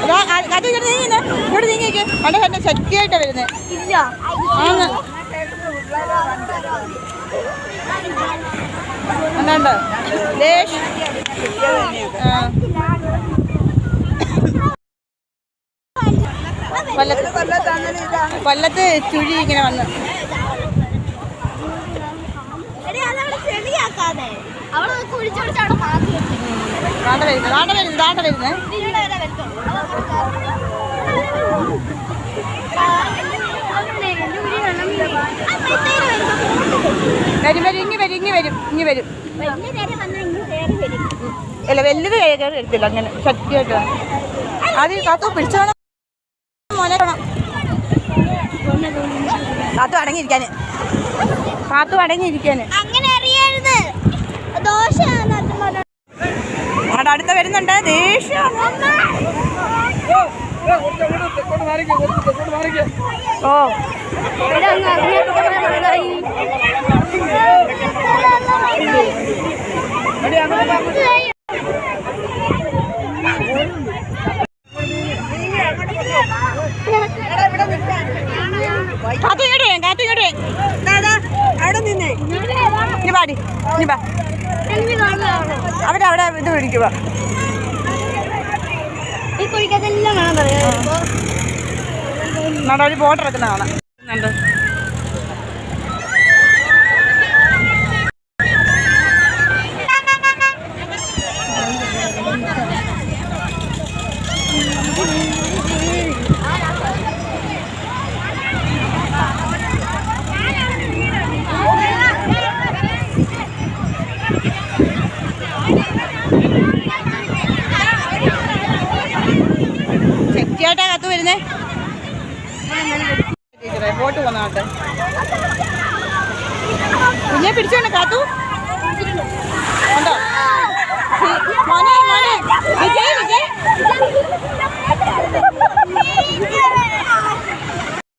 കേട്ടോ കത്തിട്ട് നീങ്ങിന്ന്. ഇവിടെ നീങ്ങിക്ക്. പണ്ട് തന്നെ ശക്തിയായിട്ടാണ് വരുന്നത് ഇല്ല. കൊല്ലത്ത്. കൊല്ലത്ത് ചുഴി ഇങ്ങനെ വന്ന്. അവിടെ കുഴിച്ചോടിച്ചവിടെ മാറ്റി വരെ വരും ഇങ്ങി വരും ഇങ്ങി വരും ഇങ്ങി വരും. അല്ല വലുത് കയറി അങ്ങനെ ശക്തിയായിട്ട് അത് കാത്തു പിടിച്ചോണം കാത്തു അടങ്ങിയിരിക്കാന്. കാത്തു അടങ്ങിയിരിക്കാന്. അടുത്ത വരുന്നുണ്ട് ദേഷ്യം ഓ. കാത്തു വരും അവിടെ നിന്നേ ഇനി പാടി ഇനി പാ. അവരവിടെ ഇത് പിടിക്കുക. ഒരു ബോട്ട് ഇറക്കുന്ന കാണാം. കണ്ടോ? ശക്തിയായിട്ടാ കത്ത് വരുന്നേ. ടീച്ചറെ ബോട്ട് പോന്നാട്ടെ കുഞ്ഞെ പിടിച്ചോണ്ട് കാത്തു.